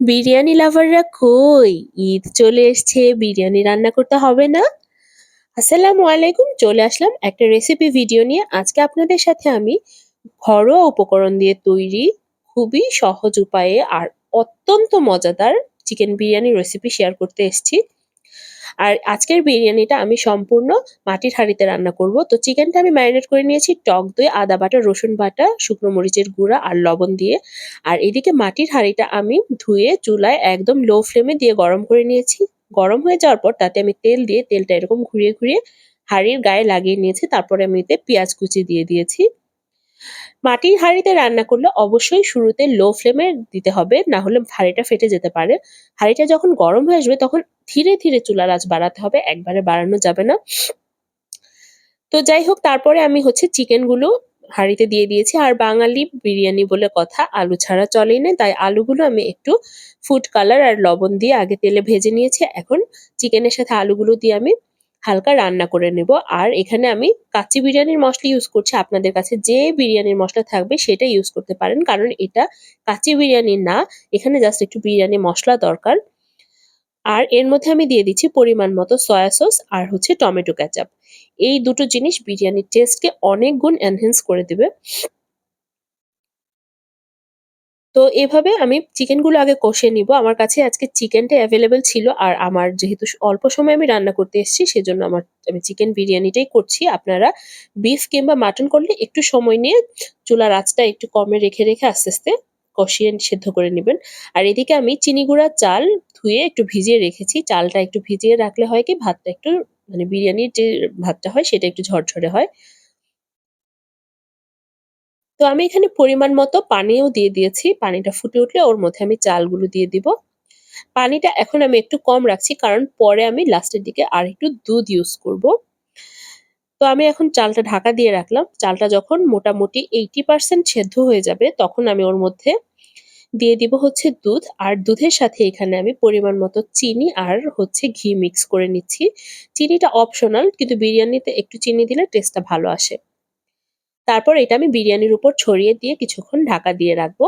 বিরিয়ানি লাভাররা কই? ঈদ চলে এসছে, বিরিয়ানি রান্না করতে হবে না? আসসালামু আলাইকুম, চলে আসলাম একটা রেসিপি ভিডিও নিয়ে। আজকে আপনাদের সাথে আমি ঘরোয়া উপকরণ দিয়ে তৈরি খুবই সহজ উপায়ে আর অত্যন্ত মজাদার চিকেন বিরিয়ানি রেসিপি শেয়ার করতে এসেছি। আর আজকের বিরিয়ানিটা আমি সম্পূর্ণ মাটির হাঁড়িতে রান্না করব। তো চিকেনটা আমি ম্যারিনেট করে নিয়েছি, টক দই, আদা বাটা, রসুন বাটা, শুকনো মরিচের গুঁড়া আর লবণ দিয়ে। আর এদিকে মাটির হাঁড়িটা আমি ধুয়ে চুলায় একদম লো ফ্লেমে দিয়ে গরম করে নিয়েছি। গরম হয়ে যাওয়ার পর তাতে আমি তেল দিয়ে তেলটা এরকম ঘুরিয়ে ঘুরিয়ে হাঁড়ির গায়ে লাগিয়ে নিয়েছি। তারপরে আমি এতে পেঁয়াজ কুচি দিয়ে দিয়েছি। মাটির হাঁড়িতে রান্না করলে অবশ্যই শুরুতে লো ফ্লেমে দিতে হবে, না হলে হাঁড়িটা ফেটে যেতে পারে। হাঁড়িটা যখন গরম হয়ে আসবে তখন ধীরে ধীরে চুলার আঁচ বাড়াতে হবে, একবারে বাড়ানো যাবে না। তো যাই হোক, তারপরে আমি হচ্ছে চিকেনগুলো হাঁড়িতে দিয়ে দিয়েছি। আর বাঙালি বিরিয়ানি বলে কথা, আলু ছাড়া চলেই না। তাই আলুগুলো আমি একটু ফুড কালার আর লবণ দিয়ে আগে তেলে ভেজে নিয়েছি। এখন চিকেনের সাথে আলুগুলো দিয়ে আমি হালকা রান্না করে নেব। আর এখানে আমি কাচ্চি বিরিয়ানির মশলা ইউজ করছি। আপনাদের কাছে যে বিরিয়ানির মশলা থাকবে সেটা ইউজ করতে পারেন। কারণ এটা কাচ্চি বিরিয়ানি না, এখানে জাস্ট একটু বিরিয়ানি মশলা দরকার। আর এর মধ্যে আমি দিয়ে দিচ্ছি পরিমাণ মতো সয়া সস আর হচ্ছে টমেটো ক্যাচাপ এই দুটো জিনিস বিরিয়ানির টেস্টকে অনেক গুণ এনহেন্স করে দেবে। তো এভাবে আমি চিকেনগুলো আগে কষে নিব। আমার কাছে আজকে চিকেনটা অ্যাভেলেবেল ছিল আর আমার যেহেতু অল্প সময় আমি রান্না করতে এসেছি, সেজন্য আমার আমি চিকেন বিরিয়ানিটাই করছি। আপনারা বিফ কিংবা মাটন করলে একটু সময় নিয়ে চুলার আঁচটা একটু কমে রেখে রেখে আস্তে আস্তে কষিয়ে সেদ্ধ করে নেবেন। আর এদিকে আমি চিনি গুঁড়া চাল ধুয়ে একটু ভিজিয়ে রেখেছি। চালটা একটু ভিজিয়ে রাখলে হয় কি, ভাতটা একটু মানে বিরিয়ানির যে ভাতটা হয় সেটা একটু ঝরঝরে হয়। তো আমি এখানে পরিমাণ মতো পানিও দিয়ে দিয়েছি। পানিটা ফুটে উঠলে ওর মধ্যে আমি চালগুলো দিয়ে দিব। পানিটা এখন আমি একটু কম রাখছি, কারণ পরে আমি লাস্টের দিকে আর একটু দুধ ইউজ করব। তো আমি এখন চালটা ঢাকা দিয়ে রাখলাম। চালটা যখন মোটামুটি এইটি পার্সেন্ট সেদ্ধ হয়ে যাবে, তখন আমি ওর মধ্যে দিয়ে দিব হচ্ছে দুধ। আর দুধের সাথে এখানে আমি পরিমাণ মতো চিনি আর হচ্ছে ঘি মিক্স করে নিচ্ছি। চিনিটা অপশনাল কিন্তু বিরিয়ানিতে একটু চিনি দিলে টেস্টটা ভালো আসে। তারপর এটা আমি বিরিয়ানির উপর ছড়িয়ে দিয়ে কিছুক্ষণ ঢাকা দিয়ে রাখব।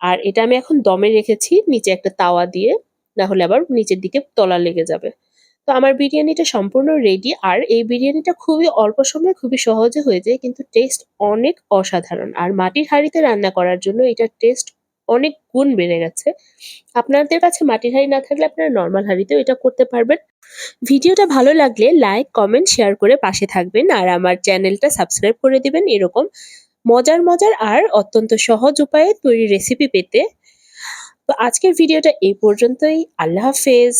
আর এটা আমি এখন দমে রেখেছি, নিচে একটা তাওয়া দিয়ে, না হলে আবার নিচের দিকে তলা লেগে যাবে। তো আমার বিরিয়ানিটা সম্পূর্ণ রেডি আর এই বিরিয়ানিটা খুবই অল্প সময়ে খুবই সহজে হয়ে যায়, কিন্তু টেস্ট অনেক অসাধারণ। আর মাটির হাঁড়িতে রান্না করার জন্য এটা টেস্ট অনেক গুণ বেড়ে গেছে। আপনাদের কাছে মাটির হাঁড়ি না থাকলে আপনারা নর্মাল হাঁড়িতেও এটা করতে পারবেন। ভিডিওটা ভালো লাগলে লাইক কমেন্ট শেয়ার করে পাশে থাকবেন আর আমার চ্যানেলটা সাবস্ক্রাইব করে দিবেন এরকম মজার মজার আর অত্যন্ত সহজ উপায়ে তৈরি রেসিপি পেতে। তো আজকের ভিডিওটা এই পর্যন্তই। আল্লাহ হাফেজ।